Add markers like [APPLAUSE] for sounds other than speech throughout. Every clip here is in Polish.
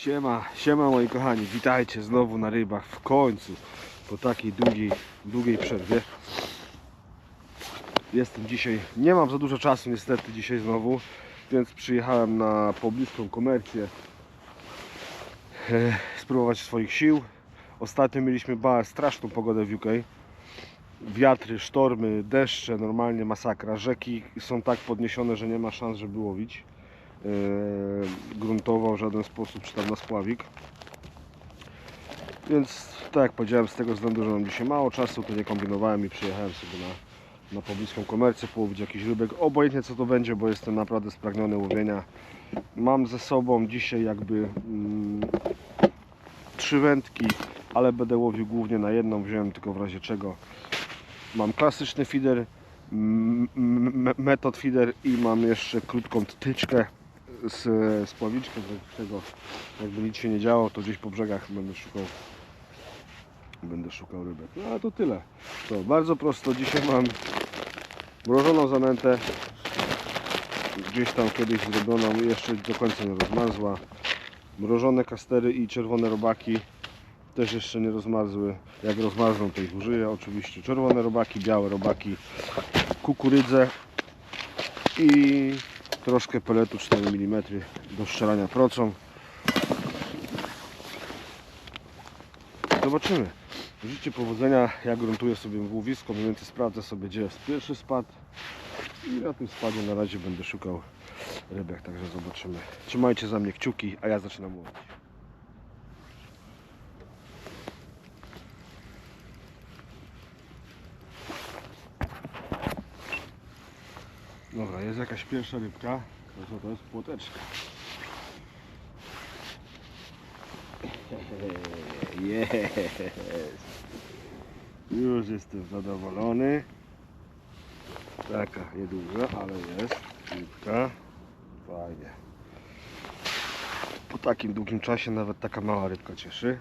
Siema, siema moi kochani, witajcie znowu na rybach w końcu po takiej długiej, długiej przerwie. Jestem dzisiaj, nie mam za dużo czasu niestety dzisiaj znowu, więc przyjechałem na pobliską komercję e, spróbować swoich sił. Ostatnio mieliśmy ba, straszną pogodę w UK. Wiatry, sztormy, deszcze, normalnie masakra. Rzeki są tak podniesione, że nie ma szans, żeby łowić gruntowo w żaden sposób, czy tam na spławik. Więc tak jak powiedziałem, z tego względu, że mam dzisiaj mało czasu, to nie kombinowałem i przyjechałem sobie na, na pobliską komercję, połowić jakiś rybek. Obojętnie co to będzie, bo jestem naprawdę spragniony łowienia. Mam ze sobą dzisiaj jakby mm, trzy wędki, ale będę łowił głównie na jedną, wziąłem tylko w razie czego. Mam klasyczny feeder, metod feeder i mam jeszcze krótką tyczkę z, z pławiczką, z tego jakby nic się nie działo, to gdzieś po brzegach będę szukał będę szukał rybek. No ale to tyle. To bardzo prosto. Dzisiaj mam mrożoną zanętę. Gdzieś tam kiedyś zrobioną, jeszcze do końca nie rozmarzła. Mrożone kastery i czerwone robaki też jeszcze nie rozmarzły. Jak rozmarzną, to ich użyję. Oczywiście czerwone robaki, białe robaki, kukurydzę i troszkę peletu 4 mm do strzelania procą. Zobaczymy. Życzę powodzenia. Ja gruntuję sobie łowisko, mniej więcej sprawdzę sobie gdzie jest pierwszy spad i na tym spadzie na razie będę szukał rybek, także zobaczymy. Trzymajcie za mnie kciuki, a ja zaczynam łowić. Dobra, jest jakaś pierwsza rybka. To co to jest? Płoteczka. [LAUGHS] Jest. Już jestem zadowolony. Taka nieduża, ale jest. Rybka. Fajnie. Po takim długim czasie nawet taka mała rybka cieszy.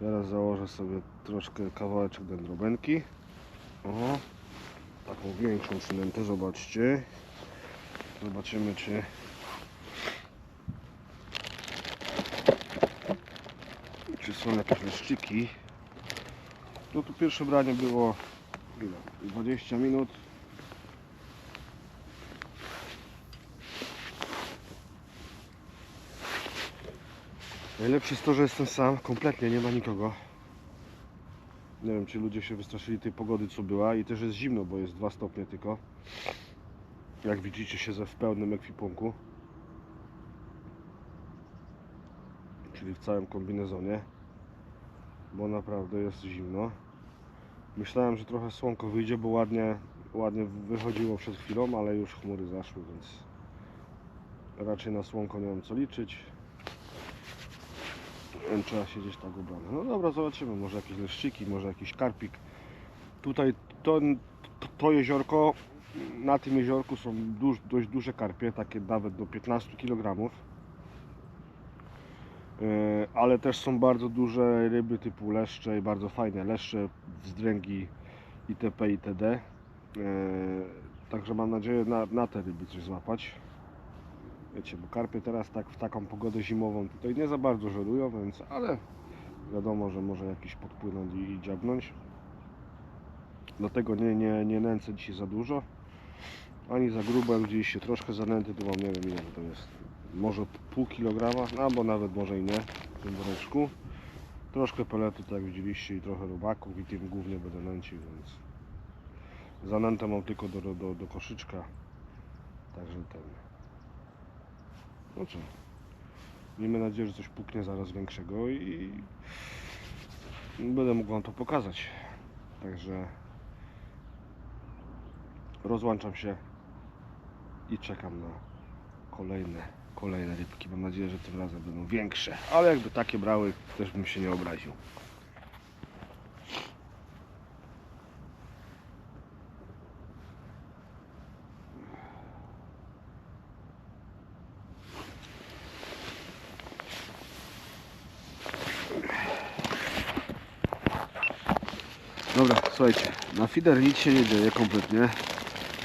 Teraz założę sobie troszkę kawałeczek dendrobenki. O, taką większą przynętę, zobaczcie. Zobaczymy czy czy są jakieś leszczyki. No tu pierwsze branie było ile? 20 minut. Najlepsze jest to, że jestem sam, kompletnie nie ma nikogo. Nie wiem, czy ludzie się wystraszyli tej pogody, co była i też jest zimno, bo jest 2 stopnie tylko. Jak widzicie, siedzę w pełnym ekwipunku. Czyli w całym kombinezonie. Bo naprawdę jest zimno. Myślałem, że trochę słonko wyjdzie, bo ładnie, ładnie wychodziło przed chwilą, ale już chmury zaszły, więc raczej na słonko nie mam co liczyć. Trzeba siedzieć tak ubrany. No dobra, zobaczymy. Może jakieś leszczyki, może jakiś karpik. Tutaj to, to, to jeziorko, na tym jeziorku są duż, dość duże karpie, takie nawet do 15 kg. E, Ale też są bardzo duże ryby typu leszcze i bardzo fajne leszcze, wzdręgi itp. itd. E, Także mam nadzieję na, na te ryby coś złapać. Wiecie, bo karpie teraz tak w taką pogodę zimową tutaj nie za bardzo żerują, więc ale wiadomo, że może jakiś podpłynąć i, i dziabnąć. Dlatego nie, nie, nie nęcę dzisiaj za dużo. Ani za grubo, jak widzieliście troszkę zanęty, tu mam nie wiem ile to jest. Może pół kilograma, albo nawet może i nie w tym woreczku. Troszkę peletu, tak jak widzieliście, i trochę robaków i tym głównie będę nęcił, więc zanętę mam tylko do, do, do koszyczka. Także ten. No co? Miejmy nadzieję, że coś puknie zaraz większego i będę mógł Wam to pokazać. Także rozłączam się i czekam na kolejne, kolejne rybki. Mam nadzieję, że tym razem będą większe, ale jakby takie brały, też bym się nie obraził. Dobra, słuchajcie, na feeder nic się nie dzieje kompletnie,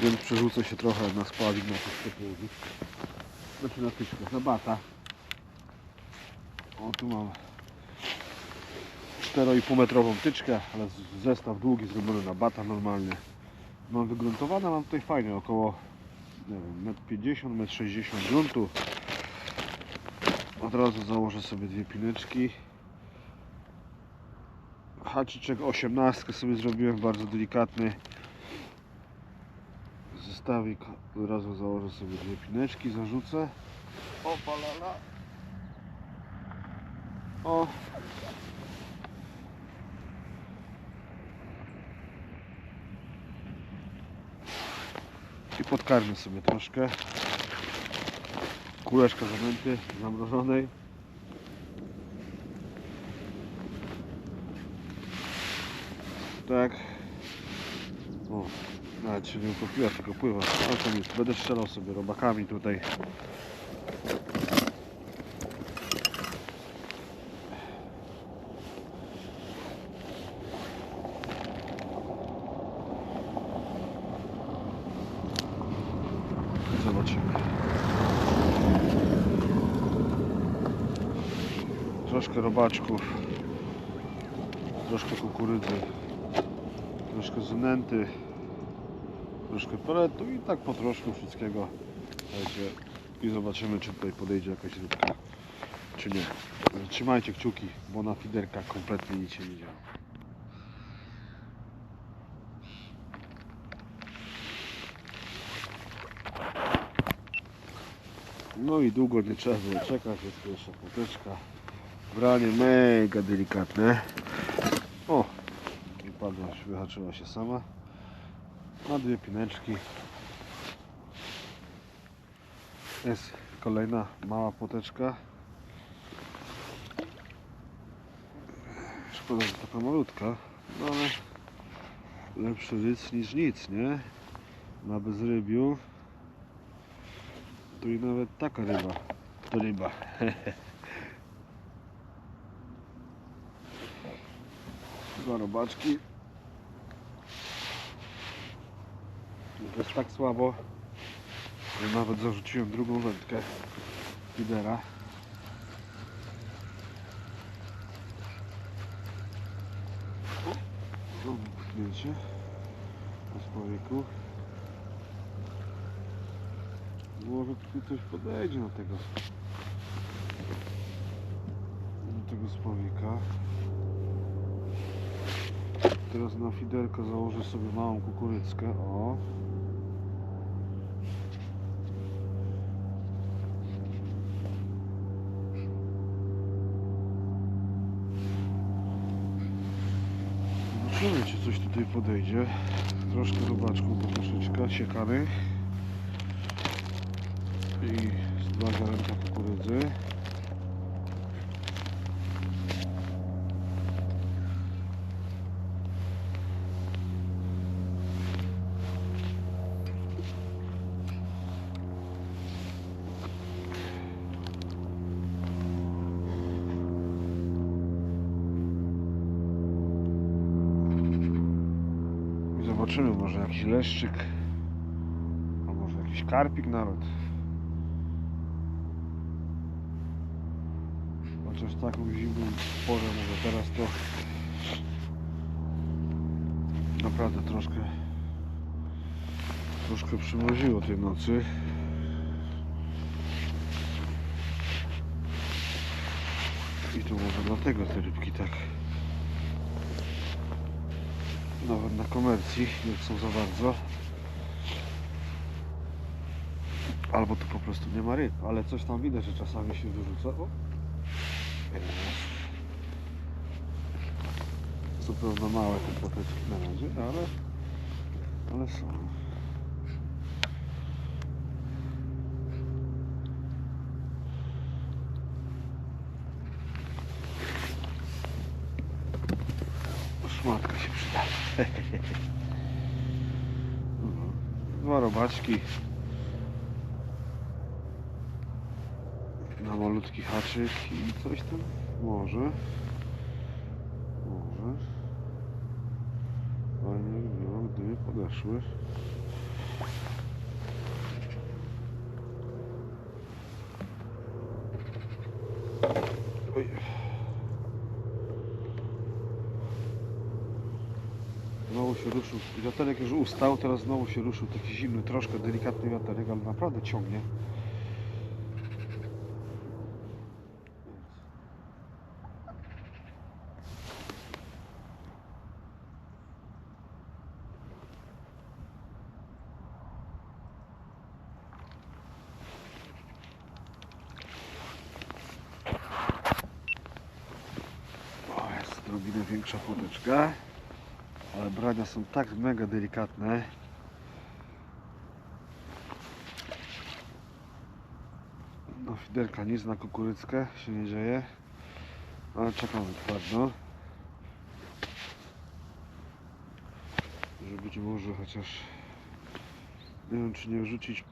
więc przerzucę się trochę na spławik na tych połowów. Znaczy na tyszkę, na bata. O, tu mam 4,5 metrową tyczkę, ale zestaw długi zrobiony na bata normalnie. Mam wygruntowane, mam tutaj fajnie około nie wiem, 1,50 m, 1,60 m gruntu. Od razu założę sobie dwie pineczki. Haczyczek 18 sobie zrobiłem, bardzo delikatny. Zestawik, od razu założę sobie dwie pineczki, zarzucę. O, palala. O. I podkarmię sobie troszkę. Kuleczka zanęty zamrożonej. Tak. O, nawet się nie utopiła, tylko pływa. A to nic, będę strzelał sobie robakami tutaj. Zobaczymy. Troszkę robaczków, troszkę kukurydzy, troszkę zynęty, troszkę peletu i tak po troszku wszystkiego. Słuchajcie, I zobaczymy, czy tutaj podejdzie jakaś rybka, czy nie. Trzymajcie kciuki, bo na fiderkach kompletnie nic się nie dzieje. No i długo nie trzeba było czekać, jest pierwsza poteczka. Branie mega delikatne. O, wypadła, wyhaczyła się sama. Na dwie pineczki. Jest kolejna mała poteczka. Szkoda, że taka malutka, no ale lepszy ryc niż nic, nie? Na bezrybiu. Tu i nawet taka ryba. To ryba. [LAUGHS] Dwa robaczki. Jest tak słabo, że nawet zarzuciłem drugą wędkę lidera. Znowu pchnięcie na spowiku. Może tu coś podejdzie na tego do tego spowika. Teraz na fiderkę założę sobie małą kukurydzkę. O. Zobaczymy, czy coś tutaj podejdzie. Troszkę robaczków, bo troszeczkę siekanych i dwa ziarenka kukurydzy. I zobaczymy, może jakiś leszczyk, a może jakiś karpik nawet. Chociaż taką zimną porę może teraz to naprawdę troszkę troszkę przymroziło tej nocy. I to może dlatego te rybki tak nawet na komercji nie chcą za bardzo. Albo tu po prostu nie ma ryb, ale coś tam widać, że czasami się wyrzuca. O. Zupełnie małe te poteczki na razie, ale, ale są. Szmatka się przyda. No, Dwa robaczki. Na malutki haczyk i coś tam może. Może. Fajnie by było, gdyby podeszły. Oj. Oj. Znowu się ruszył. Wiaterek już ustał, teraz znowu się ruszył. Taki zimny, troszkę delikatny wiaterek, ale naprawdę ciągnie. O, jest odrobinę większa poteczka. Brania są tak mega delikatne. No fiderka nic na kukurydzkę się nie dzieje. Ale czekam twardo. Że być może chociaż nie wiem czy nie wrzucić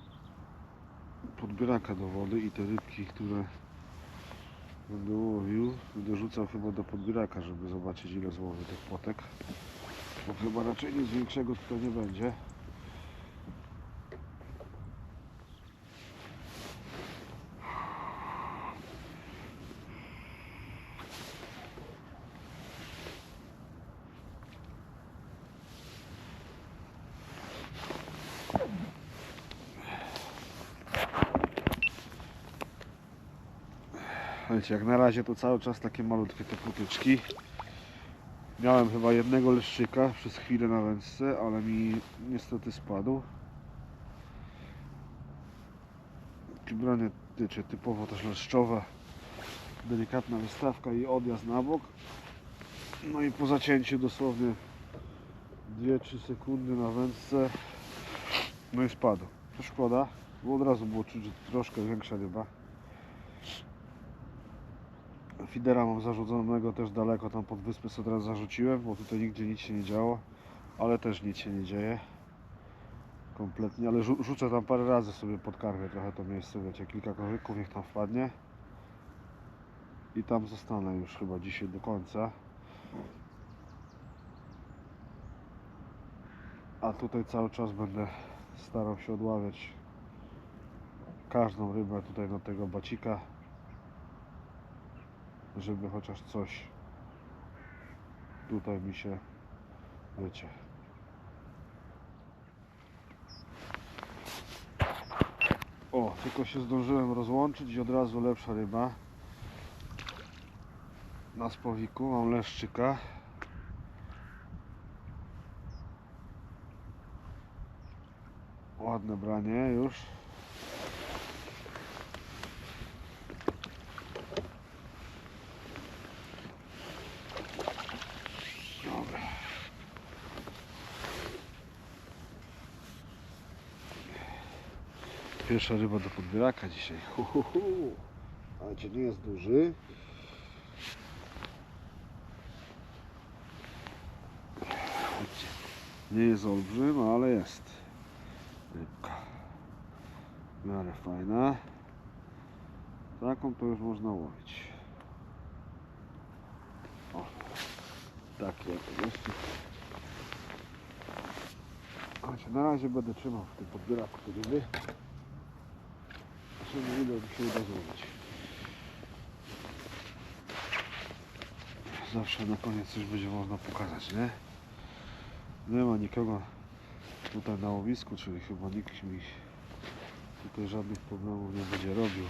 podbieraka do wody i te rybki, które będę łowił, będę rzucał chyba do podbieraka, żeby zobaczyć ile złowię tych płotek. Bo chyba raczej nic większego tutaj nie będzie. Jak na razie to cały czas takie malutkie te płotyczki. Miałem chyba jednego leszczyka przez chwilę na wędce, ale mi niestety spadł. Branie tyczy typowo też leszczowe. Delikatna wystawka i odjazd na bok. No i po zacięciu dosłownie 2-3 sekundy na wędce. No i spadł. To szkoda, bo od razu było czuć, że troszkę większa ryba. Fidera mam zarzuconego też daleko, tam pod wyspę sobie teraz zarzuciłem, bo tutaj nigdzie nic się nie działo, ale też nic się nie dzieje. Kompletnie, ale rzu- rzucę tam parę razy sobie podkarmię trochę to miejsce, wiecie, kilka korzyków niech tam wpadnie. I tam zostanę już chyba dzisiaj do końca. A tutaj cały czas będę starał się odławiać każdą rybę tutaj na tego bacika żeby chociaż coś tutaj mi się wiecie o, tylko się zdążyłem rozłączyć i od razu lepsza ryba. Na spowiku mam leszczyka. Ładne branie już Dobra. Pierwsza ryba do podbieraka dzisiaj. Hu. Ale cię nie jest duży. Chodźcie. Nie jest olbrzym, ale jest. Rybka. W miarę fajna. Taką to już można łowić. O. Takie jeszcze. Chodźcie, na razie będę trzymał w tym podbieraku te ryby. Się uda. Zawsze na koniec coś będzie można pokazać, nie? Nie ma nikogo tutaj na łowisku, czyli chyba nikt mi tutaj żadnych problemów nie będzie robił.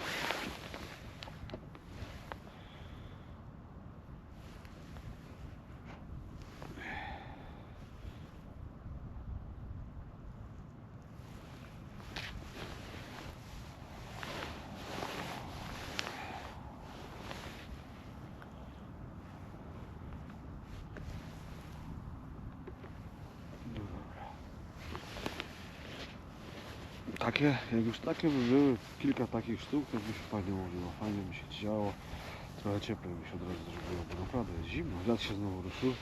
Takie, jak już takie by były, kilka takich sztuk, to by się fajnie mówiło, fajnie by się działo, trochę cieplej by się od razu zrobiło, bo naprawdę jest zimno, wiatr się znowu ruszył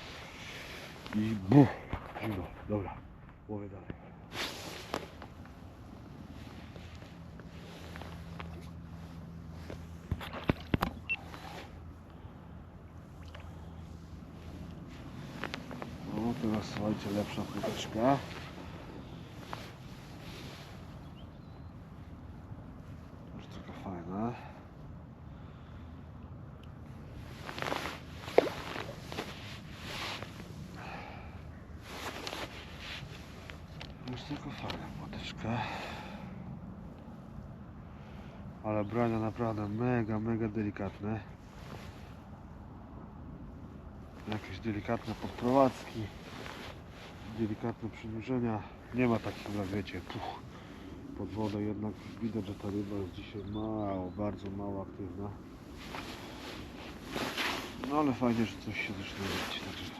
i buch, zimno, dobra, łowię dalej. O, teraz słuchajcie, lepsza fajne. Już tylko fajna płoteczka. Ale brania naprawdę mega, mega delikatne. Jakieś delikatne podprowadzki, delikatne przynurzenia. Nie ma takich, jak wiecie, puch pod wodę. Jednak widać, że ta ryba jest dzisiaj mało, bardzo mało aktywna. No ale fajnie, że coś się zaczyna robić. Także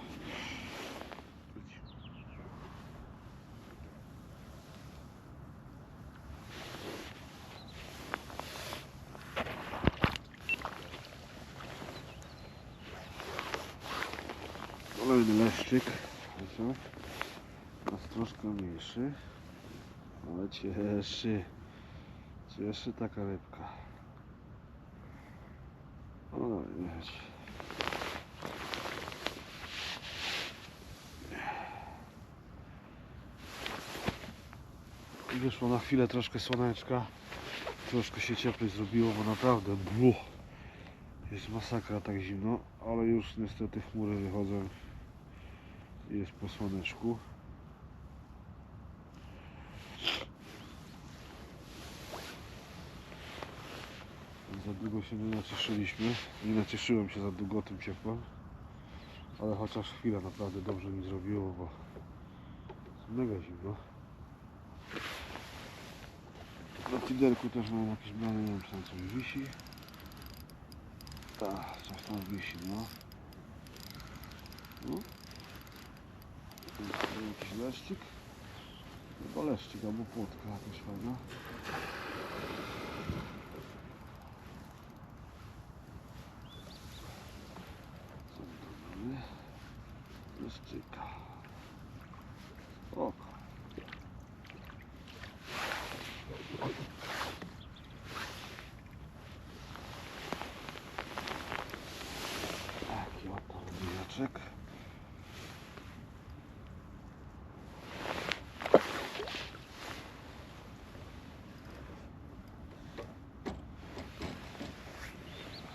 Kolejny leszczyk. Teraz troszkę mniejszy. Ale cieszy. Cieszy taka rybka. O, wiecie. Wyszło na chwilę troszkę słoneczka. Troszkę się cieplej zrobiło, bo naprawdę buch. Jest masakra tak zimno, ale już niestety chmury wychodzą. Jest po słoneczku. Za długo się nie nacieszyliśmy. Nie nacieszyłem się za długo tym ciepłem. Ale chociaż chwilę naprawdę dobrze mi zrobiło, bo mega zimno. Na tiderku też mam jakieś branie, nie wiem czy tam coś wisi. Tak, coś tam wisi, no. no. Jakiś leszczyk. Chyba leszczyk albo płotka jakaś fajna. Co my tu mamy? Leszczyka. Oko. Taki oto wyjaczek.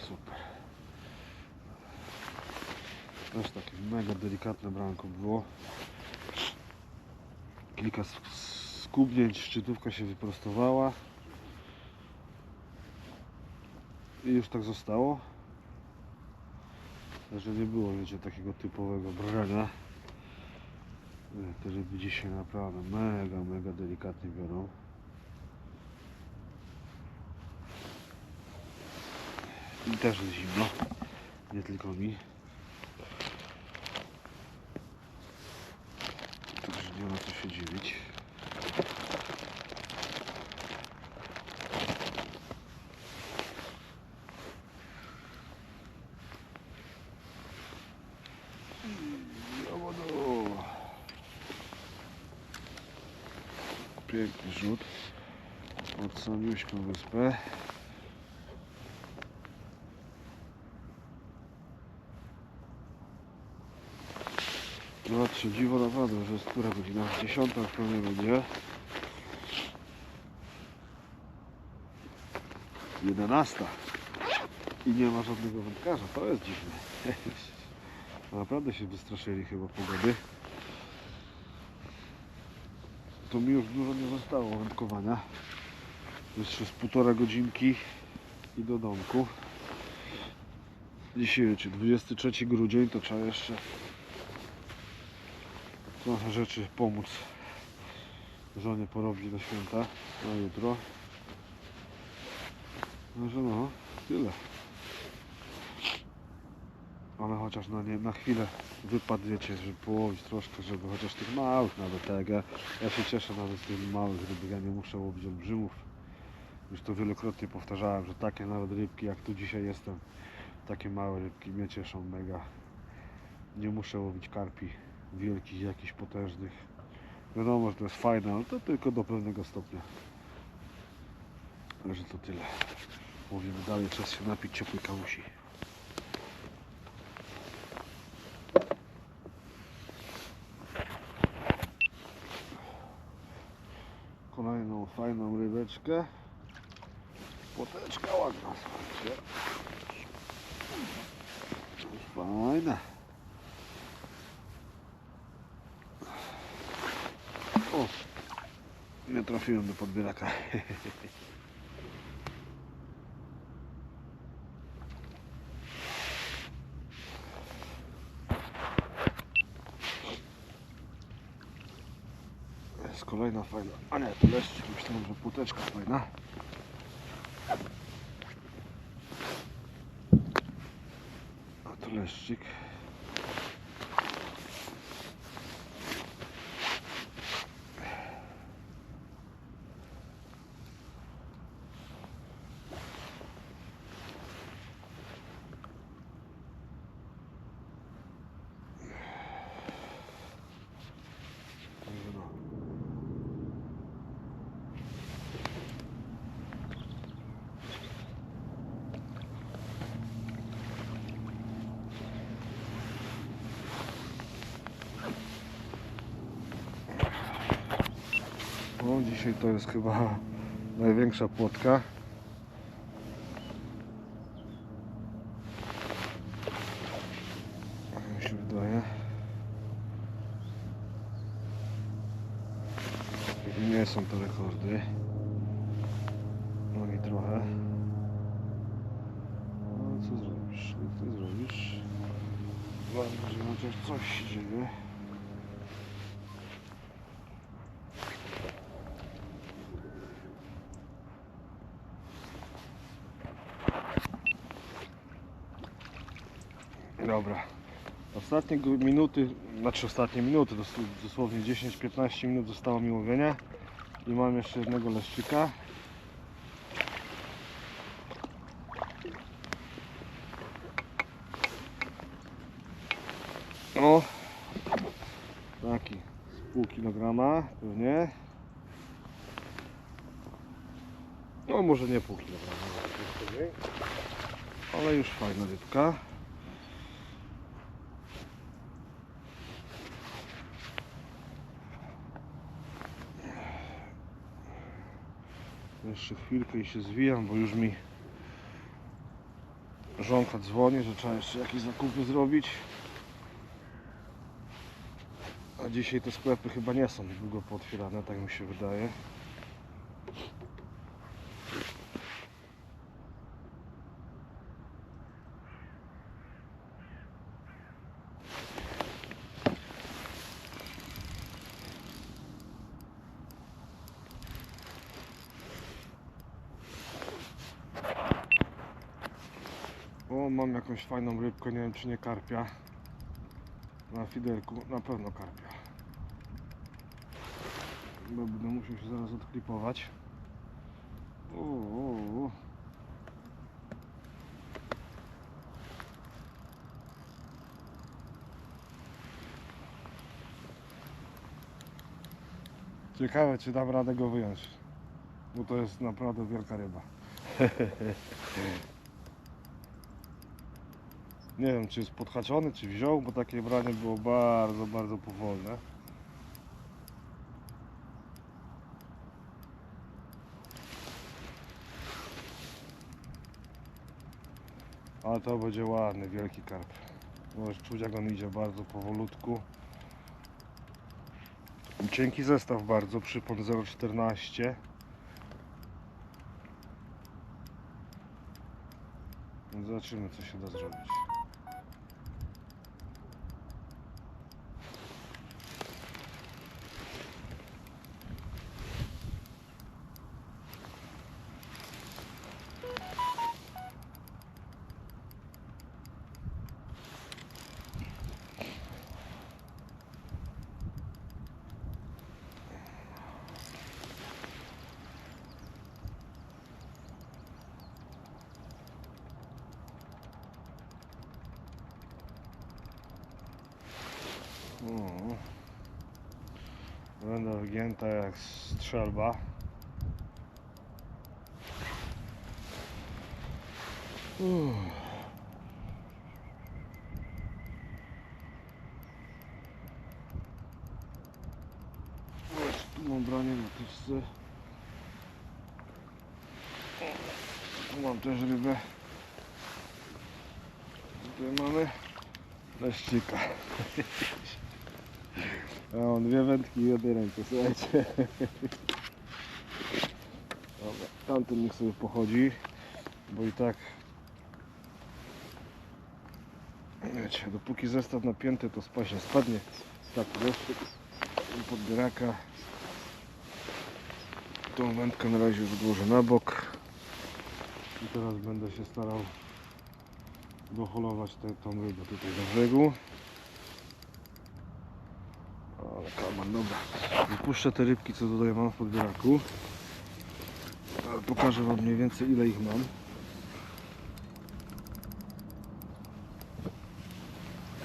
Super. Też takie mega delikatne branko było. Kilka sk- skubnięć, szczytówka się wyprostowała. I już tak zostało. Że nie było, wiecie, takiego typowego brania. Nie, Te ryby dzisiaj naprawdę mega, mega delikatnie biorą. I też jest zimno. Nie tylko mi. Także nie ma co się dziwić. Piękny rzut pod samiuśką wyspę. Zobaczcie, dziwo naprawdę, że jest która godzina? Dziesiąta pewnie będzie. Jedenasta. I nie ma żadnego wędkarza, to jest dziwne. [LAUGHS] Naprawdę się wystraszyli chyba pogody. To mi już dużo nie zostało wędkowania. Jeszcze z półtora godzinki i do domku. Dzisiaj, wiecie, 23 grudzień, to trzeba jeszcze trochę rzeczy pomóc żonie porobić na święta, na jutro. Także no, tyle. Ale chociaż na, nie, na chwilę wypadł, wiecie, żeby połowić troszkę, żeby chociaż tych małych nawet tak. Ja, ja się cieszę nawet z tych małych rybek, ja nie muszę łowić olbrzymów. Już to wielokrotnie powtarzałem, że takie nawet rybki jak tu dzisiaj jestem, takie małe rybki mnie cieszą mega. Nie muszę łowić karpi wielkich, jakichś potężnych. Wiadomo, że to jest fajne, ale to tylko do pewnego stopnia. Także to tyle. Mówimy dalej, czas się napić ciepłej kałusi. Kolejną fajną rybeczkę. Płoteczka ładna, słuchajcie. Fajna. O, Nie trafiłem do podbieraka. Jest kolejna fajna. A nie, to leszczyk. Myślałem, że płoteczka fajna. A to leszczyk. No. O, dzisiaj to jest chyba największa płotka. Tak mi się wydaje. Nie są to rekordy. No i trochę. No co zrobisz? Co ty zrobisz? Ważne, że chociaż coś się dzieje. Dobra. Ostatnie minuty, znaczy ostatnie minuty, dos- dosłownie 10-15 minut zostało mi łowienia i mam jeszcze jednego leszczyka. O, taki z pół kilograma pewnie. No może nie pół kilograma, ale już fajna rybka. Jeszcze chwilkę i się zwijam, bo już mi żonka dzwoni, że trzeba jeszcze jakieś zakupy zrobić. A dzisiaj te sklepy chyba nie są długo pootwierane, tak mi się wydaje. O, mam jakąś fajną rybkę, nie wiem czy nie karpia. Na fiderku, na pewno karpia. Bo będę musiał się zaraz odklipować. Ciekawe czy dam radę go wyjąć. Bo to jest naprawdę wielka ryba. [LAUGHS] Nie wiem, czy jest podhaczony, czy wziął, bo takie branie było bardzo, bardzo powolne. Ale to będzie ładny, wielki karp. Możesz czuć, jak on idzie bardzo powolutku. Cienki zestaw bardzo, przypon 0,14. Więc Zobaczymy, co się da zrobić. Mm. Będą wygięte jak strzelba. Uff. Mam branie na no piwce. Mam też rybę. Tutaj mamy leśnika. [LAUGHS] Ja mam dwie wędki i jednej ręce, słuchajcie. Dobra, tamten niech sobie pochodzi, bo i tak wiecie, dopóki zestaw napięty to spaść nie spadnie. Tak, jeszcze podbieraka. Tą wędkę na razie odłożę na bok. I teraz będę się starał doholować tę tą rybę tutaj do brzegu. Dobra. Wypuszczę te rybki, co tutaj mam w podbieraku. Pokażę Wam mniej więcej ile ich mam.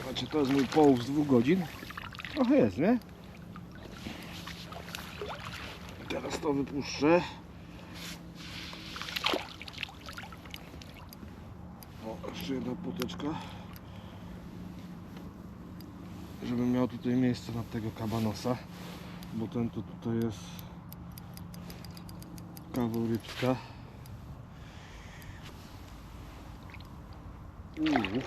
Znaczy to jest mój połów z dwóch godzin. Trochę jest, nie? Teraz to wypuszczę. O, jeszcze jedna poteczka. Żebym miał tutaj miejsce na tego kabanosa. Bo ten to tutaj jest kawał rybska. Uuu.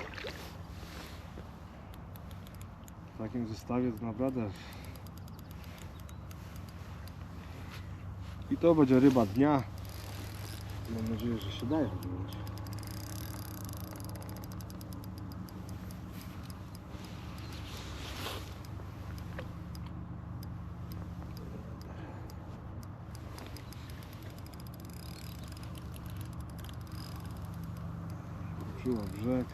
W takim zestawie to naprawdę. I to będzie ryba dnia. Mam nadzieję, że się daje. Wróciła w brzeg.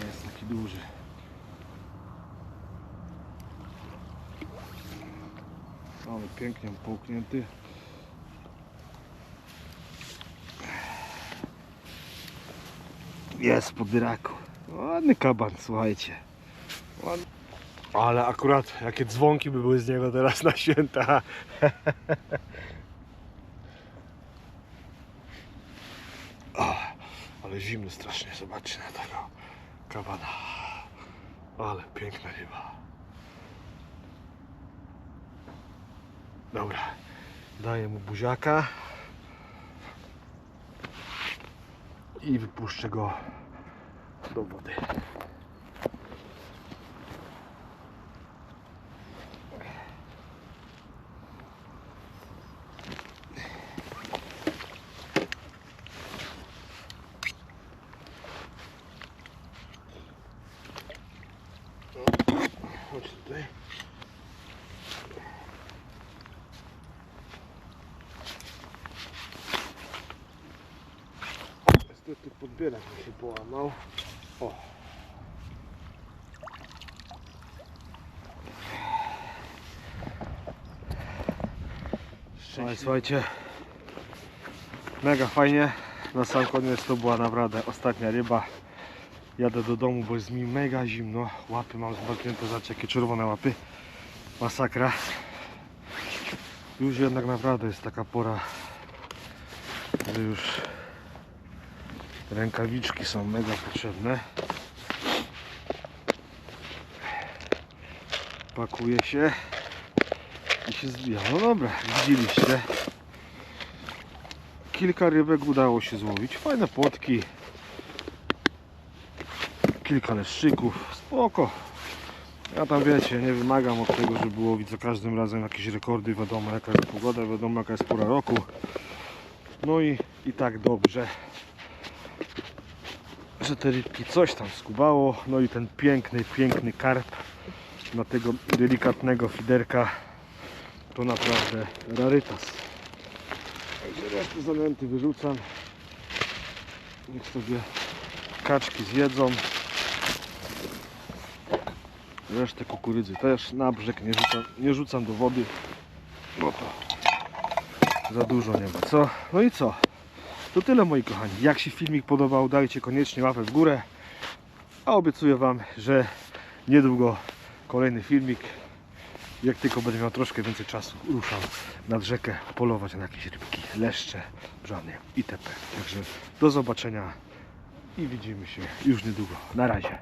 Nie jest taki duży. Ale pięknie połknięty. Jest po dyraku. Ładny kaban, słuchajcie. Ale akurat jakie dzwonki by były z niego teraz na święta. [LAUGHS] Ale zimny strasznie, zobaczcie na tego kabana. Ale piękna ryba. Dobra, daję mu buziaka i wypuszczę go do wody. Niestety podbierak mi się połamał. O. Ale słuchajcie, mega fajnie. Na sam koniec to była naprawdę ostatnia ryba. Jadę do domu, bo jest mi mega zimno. Łapy mam zmarznięte, zobaczcie jakie czerwone łapy. Masakra. Już jednak naprawdę jest taka pora, że już rękawiczki są mega potrzebne. Pakuje się i się zbija. No dobra, widzieliście. Kilka rybek udało się złowić. Fajne płotki kilka leszczyków, spoko. Ja tam wiecie, nie wymagam od tego, żeby łowić za każdym razem jakieś rekordy, wiadomo jaka jest pogoda, wiadomo jaka jest pora roku. No i, i tak dobrze, że te rybki coś tam skubało, no i ten piękny, piękny karp na tego delikatnego fiderka to naprawdę rarytas. Także resztę zanęty wyrzucam. Niech sobie kaczki zjedzą. Resztę kukurydzy też na brzeg nie rzucam, nie rzucam do wody. No to za dużo nie ma, co? No i co? To tyle moi kochani. Jak się filmik podobał, dajcie koniecznie łapę w górę. A obiecuję Wam, że niedługo kolejny filmik. Jak tylko będę miał troszkę więcej czasu, ruszam nad rzekę polować na jakieś rybki, leszcze, brzany itp. Także do zobaczenia i widzimy się już niedługo. Na razie.